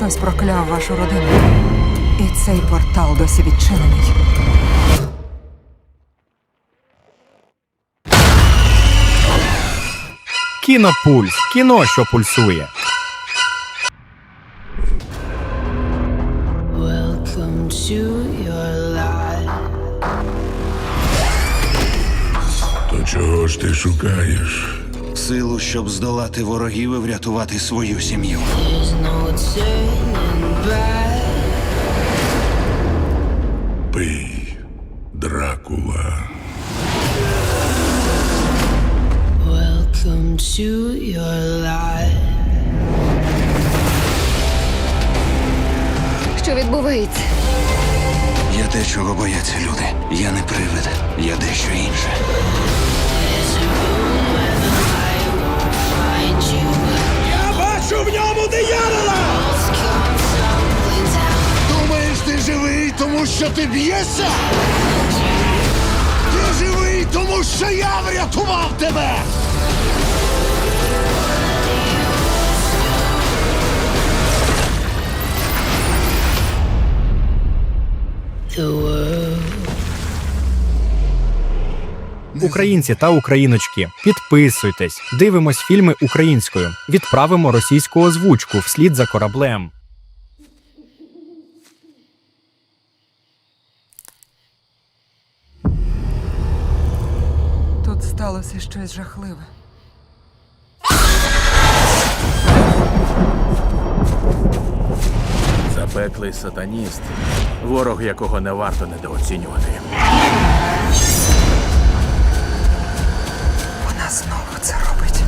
Хтось прокляв вашу родину. І цей портал досі відчинений. Кінопульс. Кіно, що пульсує. Welcome to your life. То чого ж ти шукаєш? Силу, щоб здолати ворогів і врятувати свою сім'ю. Пий, Дракула. Welcome to your life. Що відбувається? Я те, чого бояться люди. Я не привид, я дещо інше. Я бачу в ньому диявола! Тому що ти б'єшся? Ти живий, тому що я врятував тебе! The world. Українці та україночки, підписуйтесь, дивимось фільми українською, відправимо російську озвучку вслід за кораблем. Сталося щось жахливе. Запеклий сатаніст, ворог якого не варто недооцінювати. Вона знову це робить.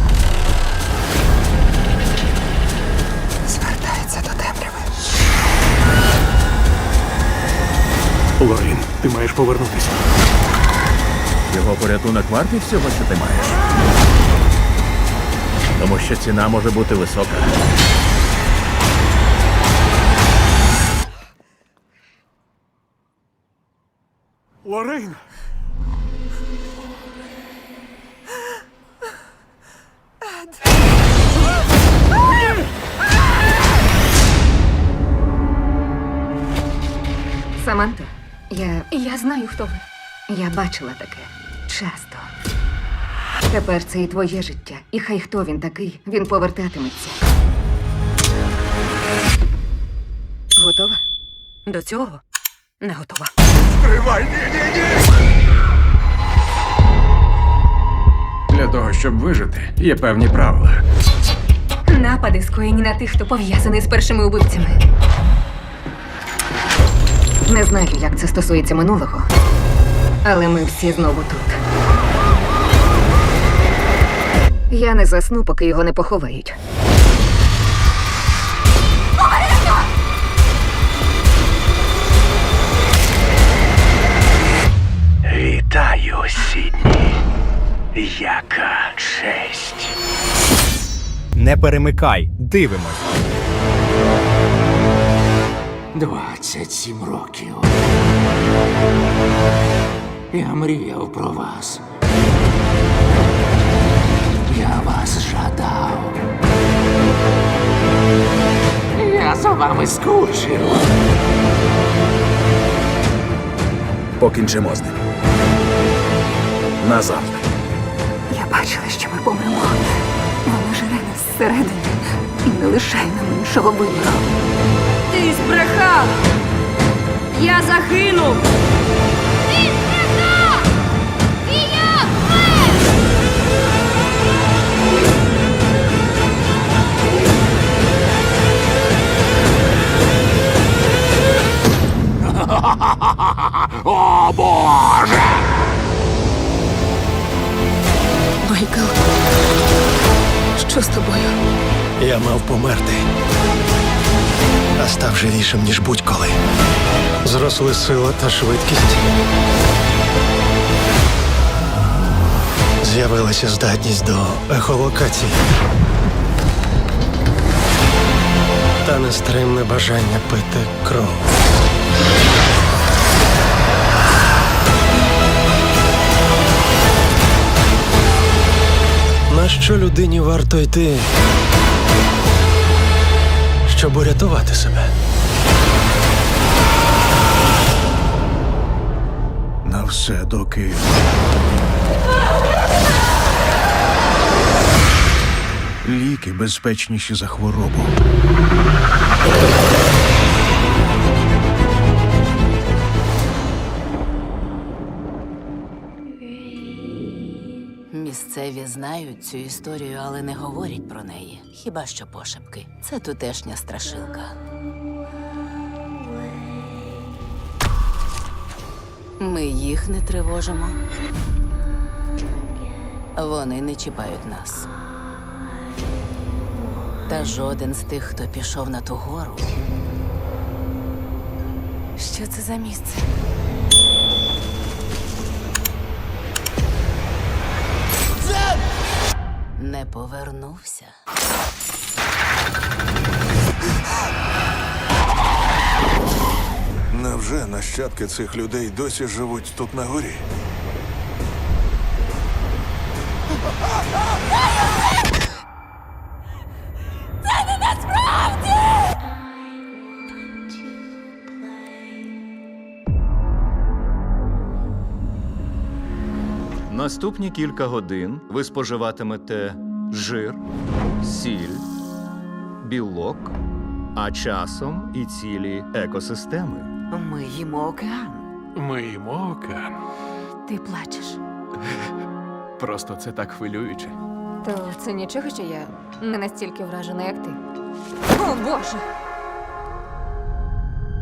Звертається до темряви. Лорін, ти маєш повернутися. Його порятунок вартий всього, що ти маєш. Тому що ціна може бути висока. Лорін! Саманта, я. Я знаю, хто ви. Я бачила таке часто. Тепер це і твоє життя. І хай хто він такий, він повертатиметься. Готова? До цього не готова. Тривай, ні, ні, ні! Для того, щоб вижити, є певні правила. Напади скоєні на тих, хто пов'язаний з першими убивцями. Не знаю, як це стосується минулого, але ми всі знову тут. Я не засну, поки його не поховають. Вітаю, Сідні. Яка честь. Не перемикай, дивимось. 27 років. Я мріяв про вас. Я вас жадав. Я за вами скучив. Покінчимо з ним. Назавжди. Я бачила, що ми помремо. Вона жере нас зсередини і не лишає нам іншого вибору. Ти збрехав! Я загинув! О, Боже! Майкл, що з тобою? Я мав померти. А став живішим, ніж будь-коли. Зросли сила та швидкість. З'явилася здатність до ехолокації. Та нестримне бажання пити кров. Що людині варто йти, щоб урятувати себе. На все доки. Ліки безпечніші за хворобу. Місцеві знають цю історію, але не говорять про неї. Хіба що пошепки. Це тутешня страшилка. Ми їх не тривожимо. Вони не чіпають нас. Та жоден з тих, хто пішов на ту гору. Що це за місце? Не повернувся. Невже нащадки цих людей досі живуть тут на горі? Наступні кілька годин ви споживатимете жир, сіль, білок, а часом і цілі екосистеми. Ми їмо океан. Ми їмо океан. Ти плачеш. Просто це так хвилююче. То це нічого, що я не настільки вражена, як ти. О, Боже!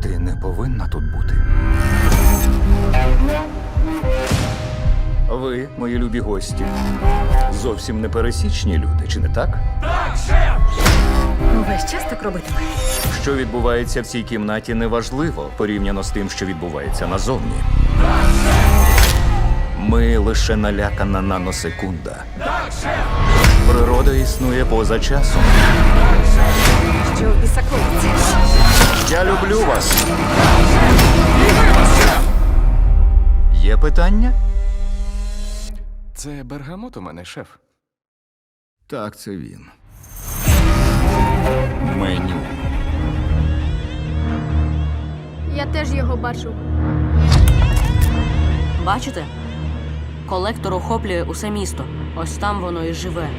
Ти не повинна тут бути. Ви, мої любі гості, зовсім не пересічні люди, чи не так? Весь час так робитиме. Що відбувається в цій кімнаті, неважливо порівняно з тим, що відбувається назовні. Ми лише налякана наносекунда. Природа існує поза часом. Що в? Я люблю вас. Є питання? Це бергамот у мене, шеф. Так, це він. Меню. Я теж його бачу. Бачите? Колектор охоплює усе місто. Ось там воно і живе.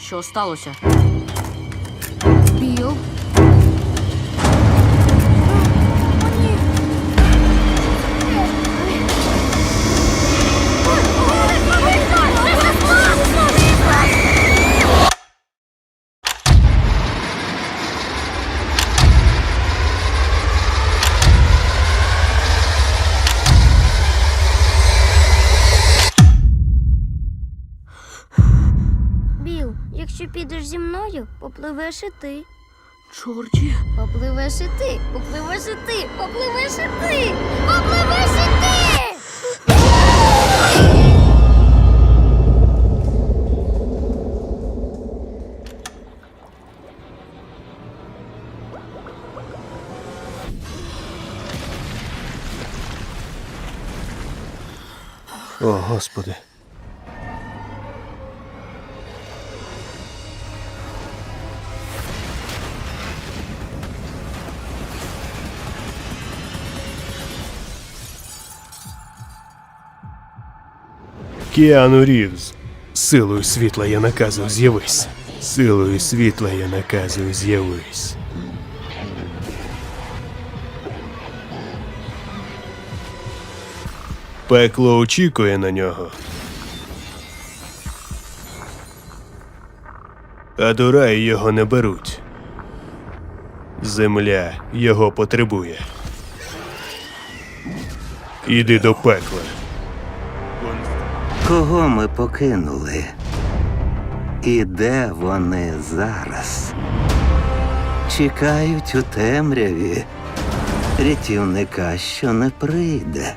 Що сталося? Біл. Біл, підеш зі мною, попливеш і ти. Чорті. Попливеш і ти, попливеш і ти, попливеш і ти, попливеш і ти. О, Господи. Кіану Рівз. Силою світла я наказую з'явись. Силою світла я наказую з'явись. Пекло очікує на нього. А до раю його не беруть. Земля його потребує. Іди до пекла. Кого ми покинули? І де вони зараз? Чекають у темряві рятівника, що не прийде.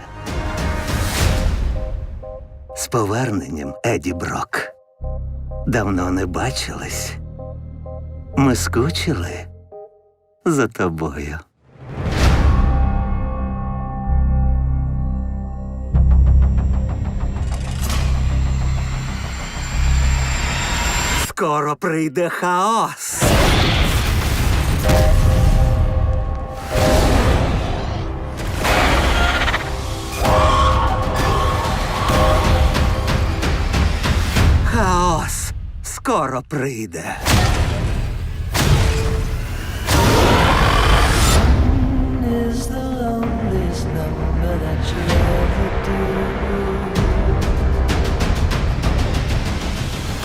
З поверненням Еді Брок. Давно не бачились. Ми скучили за тобою. Скоро прийде хаос. Хаос скоро прийде.